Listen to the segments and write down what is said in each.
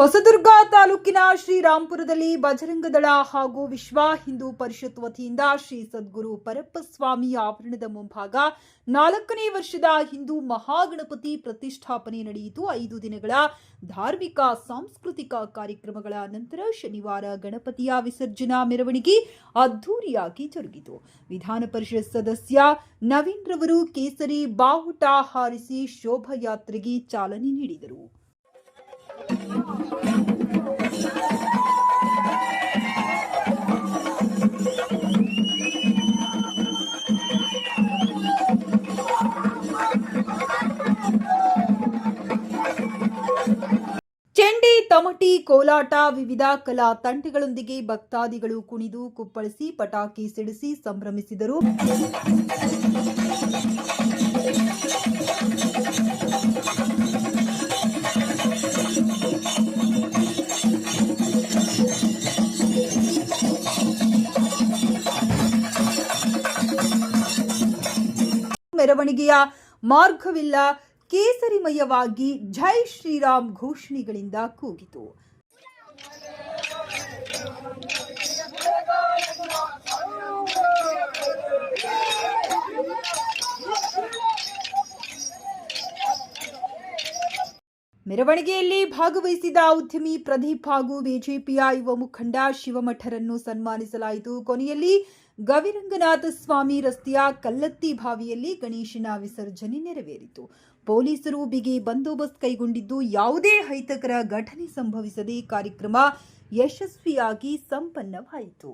ಹೊಸದುರ್ಗ ತಾಲೂಕಿನ ಶ್ರೀರಾಂಪುರದಲ್ಲಿ ಬಜರಂಗದಳ ಹಾಗೂ ವಿಶ್ವ ಹಿಂದೂ ಪರಿಷತ್ ವತಿಯಿಂದ ಶ್ರೀ ಸದ್ಗುರು ಪರಪ್ಪಸ್ವಾಮಿ ಆವರಣದ ಮುಂಭಾಗ ನಾಲ್ಕನೇ ವರ್ಷದ ಹಿಂದೂ ಮಹಾಗಣಪತಿ ಪ್ರತಿಷ್ಠಾಪನೆ ನಡೆಯಿತು. ಐದು ದಿನಗಳ ಧಾರ್ಮಿಕ, ಸಾಂಸ್ಕೃತಿಕ ಕಾರ್ಯಕ್ರಮಗಳ ನಂತರ ಶನಿವಾರ ಗಣಪತಿಯ ವಿಸರ್ಜನಾ ಮೆರವಣಿಗೆ ಅದ್ದೂರಿಯಾಗಿ ಜರುಗಿತು. ವಿಧಾನ ಪರಿಷತ್ ಸದಸ್ಯ ನವೀನ್ ರವರು ಕೇಸರಿ ಬಾವುಟ ಹಾರಿಸಿ ಶೋಭಾಯಾತ್ರೆಗೆ ಚಾಲನೆ ನೀಡಿದರು. ಚೆಂಡೆ ತಮಟಿ ಕೋಲಾಟ ವಿವಿಧ ಕಲಾ ತಂಡಗಳೊಂದಿಗೆ ಭಕ್ತಾದಿಗಳು ಕುಣಿದು ಕುಪ್ಪಳಿಸಿ ಪಟಾಕಿ ಸಿಡಿಸಿ ಸಂಭ್ರಮಿಸಿದರು. ಮೆರವಣಿಗೆಯ ಮಾರ್ಗವಿಲ್ಲ. ಕೇಸರಿಮಯವಾಗಿ ಜೈ ಶ್ರೀರಾಮ್ ಘೋಷಣೆಗಳಿಂದ ಕೂಗಿತು. ಮೆರವಣಿಗೆಯಲ್ಲಿ ಭಾಗವಹಿಸಿದ ಉದ್ಯಮಿ ಪ್ರದೀಪ್ ಹಾಗೂ ಬಿಜೆಪಿಯ ಯುವ ಮುಖಂಡ ಶಿವಮಠರನ್ನು ಸನ್ಮಾನಿಸಲಾಯಿತು. ಕೊನೆಯಲ್ಲಿ ಗವಿರಂಗನಾಥ ಸ್ವಾಮಿ ರಸ್ತೆಯ ಕಲ್ಲತ್ತಿ ಬಾವಿಯಲ್ಲಿ ಗಣೇಶನ ವಿಸರ್ಜನೆ ನೆರವೇರಿತು. ಪೊಲೀಸರು ಬಿಗಿ ಬಂದೋಬಸ್ತ್ ಕೈಗೊಂಡಿದ್ದು ಯಾವುದೇ ಹೈತಕರ ಘಟನೆ ಸಂಭವಿಸದೆ ಕಾರ್ಯಕ್ರಮ ಯಶಸ್ವಿಯಾಗಿ ಸಂಪನ್ನವಾಯಿತು.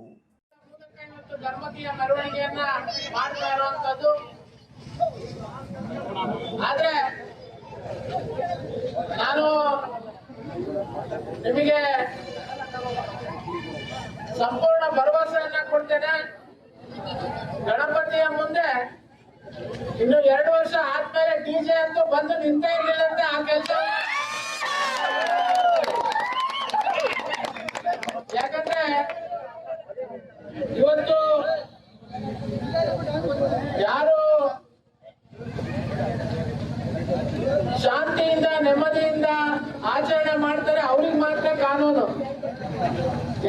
ಸಂಪೂರ್ಣ ಭರವಸೆಯನ್ನ ಕೊಡ್ತೇನೆ ಗಣಪತಿಯ ಮುಂದೆ ಇನ್ನು ಎರಡು ವರ್ಷ ಆದ್ಮೇಲೆ ಡಿಜೆ ಅಂತೂ ಬಂದು ನಿಂತ ಇರ್ಲಿಲ್ಲಂತೆ ಆ ಕೆಲಸ. ಯಾಕಂದ್ರೆ ಇವತ್ತು ಯಾರು ಶಾಂತಿಯಿಂದ, ನೆಮ್ಮದಿಯಿಂದ ಆಚರಣೆ ಮಾಡ್ತಾರೆ ಅವ್ರಿಗೆ ಮಾತ್ರ ಕಾನೂನು.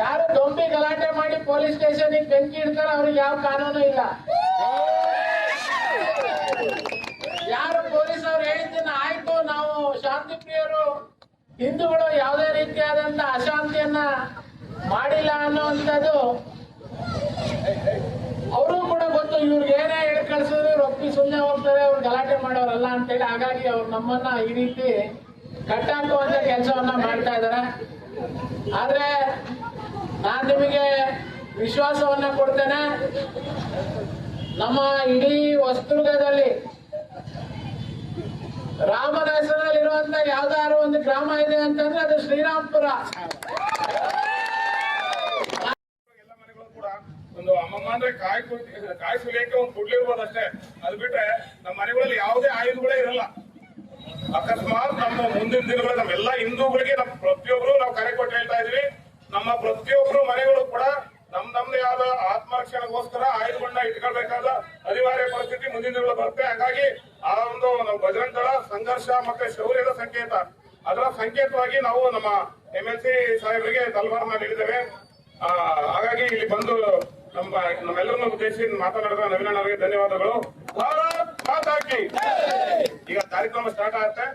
ಯಾರು ದೊಂಬಿ ಗಲಾಟೆ ಮಾಡಿ ಪೊಲೀಸ್ ಸ್ಟೇಷನ್ ಬೆಂಕಿ ಇಡ್ತಾರೆ ಅವ್ರಿಗೆ ಯಾವ ಕಾನೂನು ಇಲ್ಲ. ಯಾರು ಪೊಲೀಸ್ ಅವ್ರು ಹೇಳಿದ್ದನ್ನ ಆಯ್ತು, ನಾವು ಶಾಂತಿ ಪ್ರಿಯರು, ಹಿಂದೂಗಳು ಯಾವುದೇ ರೀತಿಯಾದಂತ ಅಶಾಂತಿಯನ್ನ ಮಾಡಿಲ್ಲ ಅನ್ನುವಂಥದ್ದು ಅವರು ಕೂಡ ಗೊತ್ತು. ಇವ್ರಿಗೆ ಏನೇ ಹೇಳಿ ಕಳ್ಸಿದ್ರು ರೊಪ್ಪಿ ಸುಮ್ಮನೆ ಹೋಗ್ತಾರೆ, ಅವ್ರು ಗಲಾಟೆ ಮಾಡೋರಲ್ಲ ಅಂತೇಳಿ. ಹಾಗಾಗಿ ಅವ್ರು ನಮ್ಮನ್ನ ಈ ರೀತಿ ಕಟ್ಟಾಕುವಂತ ಕೆಲಸವನ್ನ ಮಾಡ್ತಾ ಇದಾರೆ. ಆದ್ರೆ ನಾನ್ ನಿಮಗೆ ವಿಶ್ವಾಸವನ್ನ ಕೊಡ್ತೇನೆ. ನಮ್ಮ ಇಡೀ ಹೊಸದುರ್ಗದಲ್ಲಿ ರಾಮನ ಹೆಸರಲ್ಲಿ ಇರುವಂತ ಯಾವ್ದಾದ್ರು ಒಂದು ಗ್ರಾಮ ಇದೆ ಅಂತಂದ್ರೆ ಅದು ಶ್ರೀರಾಮ್ಪುರ. ಒಂದು ಅಮ್ಮಮ್ಮ ಅಂದ್ರೆ ಕಾಯಿ ಕಾಯಿಸಲಿಕ್ಕೆ ಒಂದು ಕುಡ್ಲಿರ್ಬೋದು ಅಷ್ಟೇ. ಅದು ಬಿಟ್ರೆ ನಮ್ಮ ಮನೆಗಳಲ್ಲಿ ಯಾವುದೇ ಆಯುಧಗಳೇ ಇರಲ್ಲ. ಅಕಸ್ಮಾತ್ ನಮ್ಮ ಮುಂದಿನ ದಿನಗಳು ನಮ್ಮೆಲ್ಲ ಹಿಂದೂಗಳಿಗೆ ನಮ್ಮ ಪ್ರತಿಯೊಬ್ರು ನಾವು ಕರೆ ಕೊಟ್ಟು ಹೇಳ್ತಾ ಇದೀವಿ ನಮ್ಮ ಪ್ರತಿಯೊಬ್ರು ಮನೆಗಳು ಕೂಡ ನಮ್ ನಮ್ದೇ ಆದ ಆತ್ಮರಕ್ಷಣೆಗೋಸ್ಕರ ಆಯುಧಗಳನ್ನ ಇಟ್ಕೊಳ್ಬೇಕಾದ ಅನಿವಾರ್ಯ ಪರಿಸ್ಥಿತಿ ಮುಂದಿನ ದಿನಗಳು ಬರುತ್ತೆ. ಹಾಗಾಗಿ ಆ ಒಂದು ನಮ್ಮ ಬಜರಂಗ ದಳ ಸಂಘರ್ಷ ಮತ್ತೆ ಶೌರ್ಯದ ಸಂಕೇತ. ಅದರ ಸಂಕೇತವಾಗಿ ನಾವು ನಮ್ಮ ಎಂ ಎಲ್ ಸಿ ಸಾಹೇಬರಿಗೆ ತಲವಾರನ ನೀಡಿದ್ದೇವೆ. ಹಾಗಾಗಿ ಇಲ್ಲಿ ಬಂದು ನಮ್ಮ, ನಮ್ಮೆಲ್ಲರನ್ನು ಉದ್ದೇಶಿಸಿ ಮಾತನಾಡಿದ ನವೀನಣ್ಣವರಿಗೆ ಧನ್ಯವಾದಗಳು. ಭಾರತ್ ಮಾತಾಕಿ ಈಗ ಕಾರ್ಯಕ್ರಮ ಸ್ಟಾರ್ಟ್ ಆಗುತ್ತೆ.